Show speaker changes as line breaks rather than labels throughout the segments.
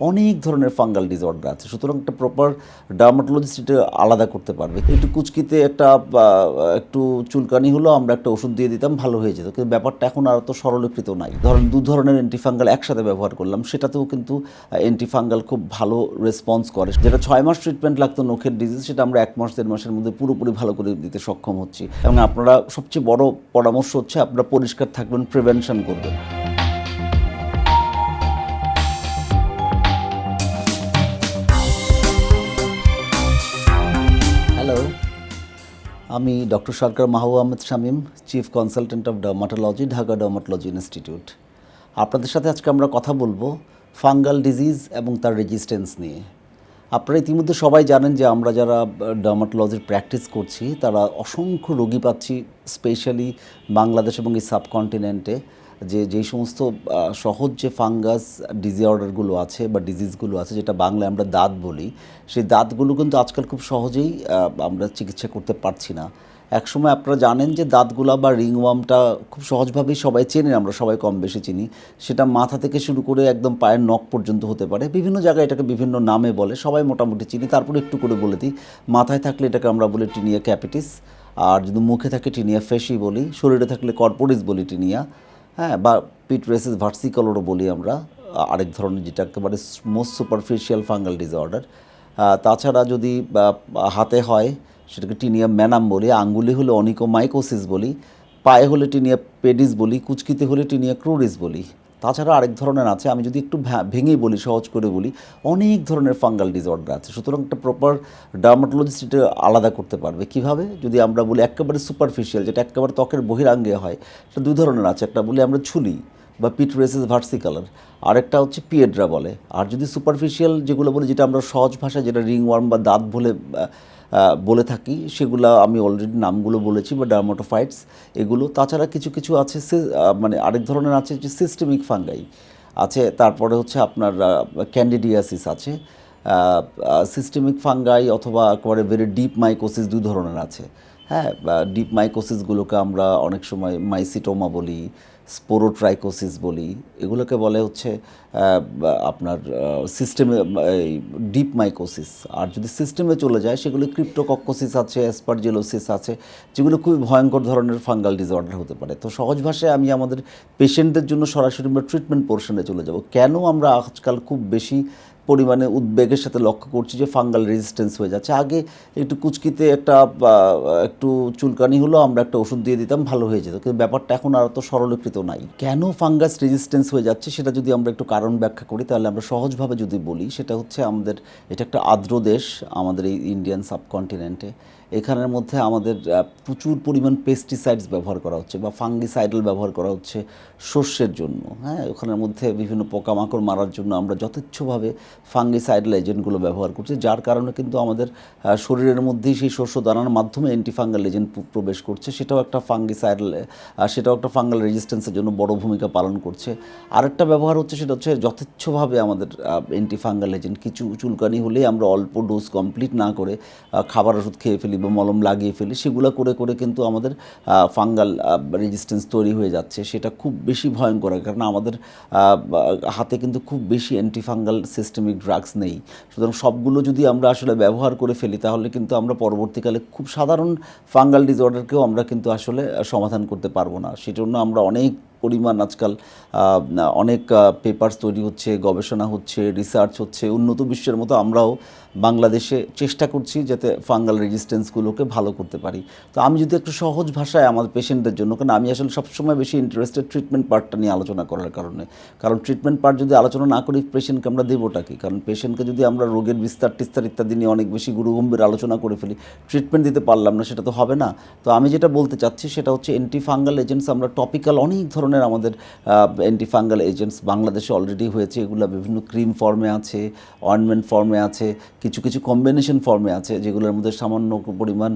অনেক ধরনের fungal disorder আছে। সুতরাং একটা প্রপার ডার্মাটোলজিস্ট এটা আলাদা করতে পারবে। একটু কুচকিতে একটা একটু চুলকানি হলো, আমরা একটা ওষুধ দিয়ে দিতাম, ভালো হয়ে যেত। কিন্তু ব্যাপারটা এখন আর তো সরলীকৃত নাই। ধরেন, দু ধরনের অ্যান্টিফাঙ্গাল একসাথে ব্যবহার করলাম, সেটাতেও কিন্তু অ্যান্টিফাঙ্গাল খুব ভালো রেসপন্স করে। যেটা ছয় মাস ট্রিটমেন্ট লাগতো নখের ডিজিজ সেটা আমরা এক মাস, দেড় মাসের মধ্যে পুরোপুরি ভালো করে দিতে সক্ষম হচ্ছি। এবং আপনারা সবচেয়ে বড় পরামর্শ হচ্ছে, আপনারা পরিষ্কার থাকবেন প্রিভেনশন করবেন। আমি doctor Sarkar Mahbub Ahmed Shamim chief consultant of dermatology Dhaka dermatology institute আপনাদের সাথে আজকে আমরা কথা বলব ফাঙ্গাল ডিজিজ এবং তার রেজিস্ট্যান্স নিয়ে। আপনারা ইতিমধ্যে সবাই জানেন যে আমরা যারা ডার্মাটোলজির প্র্যাকটিস করছি, তারা অসংখ্য রোগী পাচ্ছি স্পেশালি বাংলাদেশ এবং এই সাবকন্টিনেন্টে যে, যেই সমস্ত সহজ যে ফাঙ্গাস ডিজিঅর্ডারগুলো আছে বা ডিজিজগুলো আছে, যেটা বাংলায় আমরা দাঁত বলি, সেই দাঁতগুলো কিন্তু আজকাল খুব সহজেই আমরা চিকিৎসা করতে পারছি না। একসময় আপনারা জানেন যে দাঁতগুলা বা রিংওয়ার্মটা খুব সহজভাবেই সবাই চেনেন আমরা সবাই কম বেশি চিনি। সেটা মাথা থেকে শুরু করে একদম পায়ের নখ পর্যন্ত হতে পারে। বিভিন্ন জায়গায় এটাকে বিভিন্ন নামে বলে, সবাই মোটামুটি চিনি। তারপরে একটু করে বলে দিই, মাথায় থাকলে এটাকে আমরা বলি টিনিয়া ক্যাপিটিস, আর যদি মুখে থাকে টিনিয়া ফেসি বলি, শরীরে থাকলে কর্পোরিস বলি টিনিয়া হ্যাঁ বা পিট রেসিস ভার্সিকলরও বলি আমরা, আরেক ধরনের যেটা একেবারে মোস্ট সুপারফিশিয়াল ফাঙ্গাল ডিসঅর্ডার। তাছাড়া যদি হাতে হয় সেটাকে টিনিয়া ম্যানাম বলি, আঙ্গুলি হলে অনিকোমাইকোসিস বলি, পায়ে হলে টিনিয়া পেডিস বলি, কুচকিতে হলে টিনিয়া ক্রুরিস বলি। তাছাড়া আরেক ধরনের আছে, আমি যদি একটু ভেঙে বলি, সহজ করে বলি, অনেক ধরনের ফাঙ্গাল ডিসঅর্ডার আছে। সুতরাং একটা প্রপার ডার্মাটোলজিস্ট এটা আলাদা করতে পারবে। কীভাবে? যদি আমরা বলি একেবারে সুপারফিশিয়াল যেটা একেবারে ত্বকের বহিরাঙ্গে হয়, সেটা দুই ধরনের আছে। একটা বলি আমরা ছুলি বা পিট্রেসিস ভার্সিকালার আরেকটা হচ্ছে পিয়েড্রা বলে। আর যদি সুপারফিশিয়াল যেগুলো বলি, যেটা আমরা সহজ ভাষায় যেটা রিং ওয়ার্ম বা দাঁত বলে বলে থাকি। সেগুলো আমি অলরেডি নামগুলো বলেছি, বা ডার্মাটোফাইটস এগুলো। তাছাড়া কিছু কিছু আছে মানে আরেক ধরনের আছে যে সিস্টেমিক ফাঙ্গাই আছে। তারপরে হচ্ছে আপনার ক্যান্ডিডিয়াসিস আছে। সিস্টেমিক ফাঙ্গাই অথবা একেবারে ভেরি ডিপ মাইকোসিস দুই ধরনের আছে। হ্যাঁ ডিপ মাইকোসিসগুলোকে আমরা অনেক সময় মাইসিটোমা বলি স্পোরোট্রাইকোসিস বলি, এগুলোকে বলে হচ্ছে আপনার সিস্টেমে ডিপ মাইকোসিস আর যদি সিস্টেমে চলে যায়, সেগুলো ক্রিপ্টোকক্কোসিস আছে অ্যাসপারজিলোসিস আছে, যেগুলো খুবই ভয়ঙ্কর ধরনের ফাঙ্গাল ডিসঅর্ডার হতে পারে। তো সহজ ভাষায় আমি আমাদের পেশেন্টদের জন্য সরাসরি আমরা ট্রিটমেন্ট পোর্শনে চলে যাব। কেন আমরা আজকাল খুব বেশি পরিমাণে উদ্বেগের সাথে লক্ষ্য করছি যে ফাঙ্গাল রেজিস্ট্যান্স হয়ে যাচ্ছে। আগে একটু কুচকিতে একটা একটু চুলকানি হলো, আমরা একটা ওষুধ দিয়ে দিতাম, ভালো হয়ে যেত। কিন্তু ব্যাপারটা এখন আর তো সরলীকৃত নাই। কেন ফাঙ্গাস রেজিস্ট্যান্স হয়ে যাচ্ছে সেটা যদি আমরা একটু কারণ ব্যাখ্যা করি, তাহলে আমরা সহজভাবে যদি বলি, সেটা হচ্ছে আমাদের, এটা একটা আর্দ্র দেশ আমাদের এই ইন্ডিয়ান সাবকন্টিনেন্টে এখানের মধ্যে আমাদের প্রচুর পরিমাণ পেস্টিসাইডস ব্যবহার করা হচ্ছে বা ফাঙ্গিসাইডাল ব্যবহার করা হচ্ছে শস্যের জন্য হ্যাঁ? ওখানের মধ্যে বিভিন্ন পোকামাকড় মারার জন্য আমরা যথেচ্ছভাবে ফাঙ্গিসাইডাল এজেন্টগুলো ব্যবহার করছি, যার কারণে কিন্তু আমাদের শরীরের মধ্যেই সেই শস্য দানার মাধ্যমে অ্যান্টিফাঙ্গাল এজেন্ট প্রবেশ করছে। সেটাও একটা ফাঙ্গিসাইডাল সেটাও একটা ফাঙ্গাল রেজিস্ট্যান্সের জন্য বড় ভূমিকা পালন করছে। আরেকটা ব্যবহার হচ্ছে সেটা হচ্ছে যথেচ্ছভাবে আমাদের অ্যান্টিফাঙ্গাল এজেন্ট কিছু চুলকানি হলেই আমরা অল্প ডোজ কমপ্লিট না করে খাবার ওষুধ খেয়ে ফেলি বা মলম লাগিয়ে ফেলি, সেগুলো করে করে কিন্তু আমাদের ফাঙ্গাল রেজিস্ট্যান্স তৈরি হয়ে যাচ্ছে। সেটা খুব বেশি ভয়ঙ্কর কারণ আমাদের হাতে কিন্তু খুব বেশি অ্যান্টিফাঙ্গাল সিস্টেমিক ড্রাগস নেই। সুতরাং সবগুলো যদি আমরা আসলে ব্যবহার করে ফেলি, তাহলে কিন্তু আমরা পরবর্তীকালে খুব সাধারণ ফাঙ্গাল ডিসঅর্ডারকেও আমরা কিন্তু আসলে সমাধান করতে পারব না। সেজন্য আমরা অনেক পরিমাণ আজকাল অনেক পেপার্স তৈরি হচ্ছে, গবেষণা হচ্ছে রিসার্চ হচ্ছে, উন্নত বিশ্বের মতো আমরাও বাংলাদেশে চেষ্টা করছি যাতে ফাঙ্গাল রেজিস্ট্যান্সগুলোকে ভালো করতে পারি। তো আমি যদি একটু সহজ ভাষায় আমার পেশেন্টদের জন্য কারণ আমি আসলে সবসময় বেশি ইন্টারেস্টেড ট্রিটমেন্ট পার্টটা নিয়ে আলোচনা করার কারণে। কারণ ট্রিটমেন্ট পার্ট যদি আলোচনা না করি পেশেন্টকে আমরা দেবোটা কি? কারণ পেশেন্টকে যদি আমরা রোগের বিস্তার টিস্তার ইত্যাদি নিয়ে অনেক বেশি গুরুগম্ভীর আলোচনা করে ফেলি ট্রিটমেন্ট দিতে পারলাম না, সেটা তো হবে না। তো আমি যেটা বলতে চাচ্ছি, সেটা হচ্ছে অ্যান্টি ফাঙ্গাল এজেন্টস আমরা টপিক্যাল অনেক ধরনের আমাদের অ্যান্টি ফাঙ্গাল এজেন্টস বাংলাদেশে অলরেডি হয়েছে। এগুলো বিভিন্ন ক্রিম ফর্মে আছে অয়েনমেন্ট ফর্মে আছে, কিছু কিছু কম্বিনেশন ফর্মে আছে, যেগুলোর মধ্যে সামান্য পরিমাণ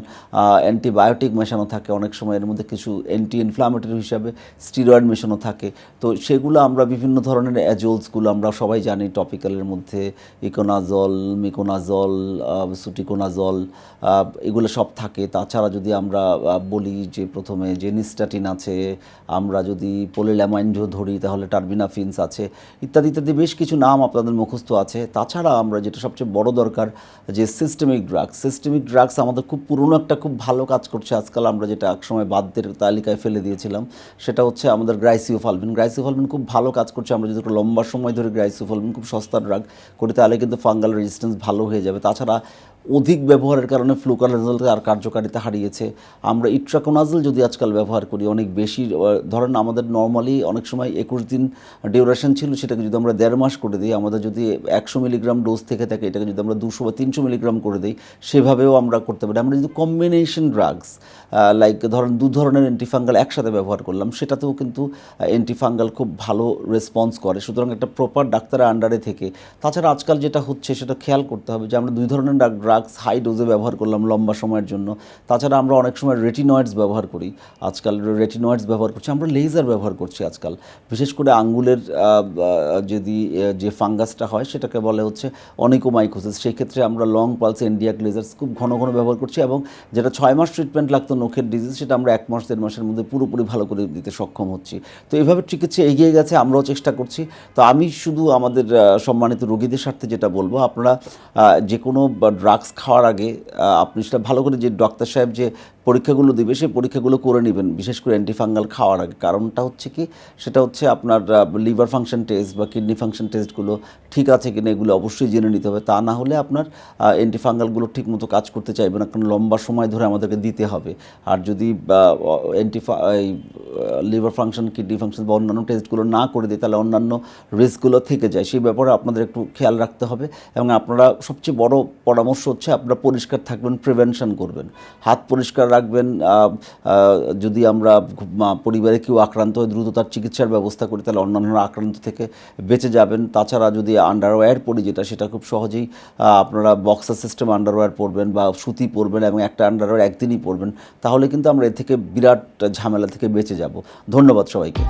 অ্যান্টিবায়োটিক মেশানো থাকে। অনেক সময় এর মধ্যে কিছু অ্যান্টি ইনফ্লামেটরি হিসাবে স্টিরয়েড মেশানো থাকে। তো সেগুলো আমরা বিভিন্ন ধরনের অ্যাজোলসগুলো আমরা সবাই জানি টপিক্যালের মধ্যে ইকোনাজল, মিকোনাজল সুটিকোনাজল এগুলো সব থাকে। তাছাড়া যদি আমরা বলি যে প্রথমে যে নিস্টাটিন আছে, আমরা যদি পোলিল্যামাইন ধরি, তাহলে টার্বিনাফিনস আছে, ইত্যাদি ইত্যাদি বেশ কিছু নাম আপনাদের মুখস্থ আছে। তাছাড়া আমরা যেটা সবচেয়ে বড় দরকার, যে সিস্টেমিক ড্রাগস সিস্টেমিক ড্রাগস আমাদের খুব পুরনো একটা খুব ভালো কাজ করছে। আজকাল আমরা যেটা একসময় বাদ্যের তালিকায় ফেলে দিয়েছিলাম, সেটা হচ্ছে আমাদের গ্রাইসিওফালভিন। গ্রাইসিওফালভিন খুব ভালো কাজ করছে। আমরা যদি একটু লম্বা সময় ধরে গ্রাইসিওফালভিন খুব সস্তা ড্রাগ করি, তাহলে কিন্তু ফাঙ্গাল রেজিস্ট্যান্স ভালো হয়ে যাবে। তাছাড়া অধিক ব্যবহারের কারণে ফ্লুকানাজল আর কার্যকারিতা হারিয়েছে। আমরা ইট্রাকোনাজল যদি আজকাল ব্যবহার করি, অনেক বেশি ধরেন আমাদের নর্মালি অনেক সময় একুশ দিন ডিউরেশন ছিল, সেটাকে যদি আমরা দেড় মাস করে দিই, আমাদের যদি একশো মিলিগ্রাম ডোজ থেকে থাকে, এটাকে যদি আমরা দুশো বা তিনশো মিলিগ্রাম করে দিই, সেভাবেও আমরা করতে পারি। আমরা যদি কম্বিনেশন ড্রাগস লাইক ধরেন দু ধরনের অ্যান্টিফাঙ্গাল একসাথে ব্যবহার করলাম, সেটাতেও কিন্তু অ্যান্টিফাঙ্গাল খুব ভালো রেসপন্স করে। সুতরাং একটা প্রপার ডাক্তারের আন্ডারে থেকে। তাছাড়া আজকাল যেটা হচ্ছে, সেটা খেয়াল করতে হবে যে আমরা দুই ধরনের ড্রাগস হাই ডোজে ব্যবহার করলাম লম্বা সময়ের জন্য। তাছাড়া আমরা অনেক সময় রেটিনয়েডস ব্যবহার করি। আজকাল রেটিনয়েডস ব্যবহার করছি, আমরা লেজার ব্যবহার করছি আজকাল। বিশেষ করে আঙ্গুলের যদি যে ফাঙ্গাসটা হয়, সেটাকে বলে হচ্ছে অনিকোমাইকোসিস। সেই ক্ষেত্রে আমরা লং পালস এন্ডিয়াক লেজার্স খুব ঘন ঘন ব্যবহার করছি এবং যেটা ছয় মাস ট্রিটমেন্ট লাগতো নখের ডিজিজ সেটা আমরা এক মাস, দেড় মাসের মধ্যে পুরোপুরি ভালো করে দিতে সক্ষম হচ্ছি। তো এইভাবে চিকিৎসা এগিয়ে গেছে, আমরাও চেষ্টা করছি। তো আমি শুধু আমাদের সম্মানিত রোগীদের স্বার্থে যেটা বলব, আপনারা যে কোনো ড্রাগস খাওয়ার আগে আপনি সেটা ভালো করে যে ডক্টর সাহেব যে পরীক্ষাগুলো দিবে, সেই পরীক্ষাগুলো করে নেবেন। বিশেষ করে অ্যান্টিফাঙ্গাল খাওয়ার আগে। কারণটা হচ্ছে কি? সেটা হচ্ছে আপনার লিভার ফাংশন টেস্ট বা কিডনি ফাংশন টেস্টগুলো ঠিক আছে কিনা এগুলো অবশ্যই জেনে নিতে হবে। তা না হলে আপনার অ্যান্টিফাঙ্গালগুলো ঠিক মতো কাজ করতে চাইবে না। কারণ লম্বা সময় ধরে আমাদেরকে দিতে হবে। আর যদি অ্যান্টিফা এই লিভার ফাংশন কিডনি ফাংশন বা অন্যান্য টেস্টগুলো না করে দিই তাহলে অন্যান্য রিস্কগুলো থেকে যায়। সেই ব্যাপারে আপনাদের একটু খেয়াল রাখতে হবে এবং আপনারা সবচেয়ে বড় পরামর্শ হচ্ছে আপনারা পরিষ্কার থাকবেন প্রিভেনশন করবেন। হাত পরিষ্কার রাখবেন যদি আমরা পরিবারে কেউ আক্রান্ত হয় দ্রুত তার চিকিৎসার ব্যবস্থা করি, তাহলে অন্যান্য আক্রান্ত থেকে বেঁচে যাবেন। তাছাড়া যদি আন্ডারওয়্যার পরি, যেটা সেটা খুব সহজেই আপনারা বক্সার সিস্টেম আন্ডারওয়্যার পরবেন বা সুতি পরবেন এবং একটা আন্ডারওয়্যার একদিনই পরবেন, তাহলে কিন্তু আমরা এ থেকে বিরাট ঝামেলা থেকে বেঁচে যাব। ধন্যবাদ সবাইকে।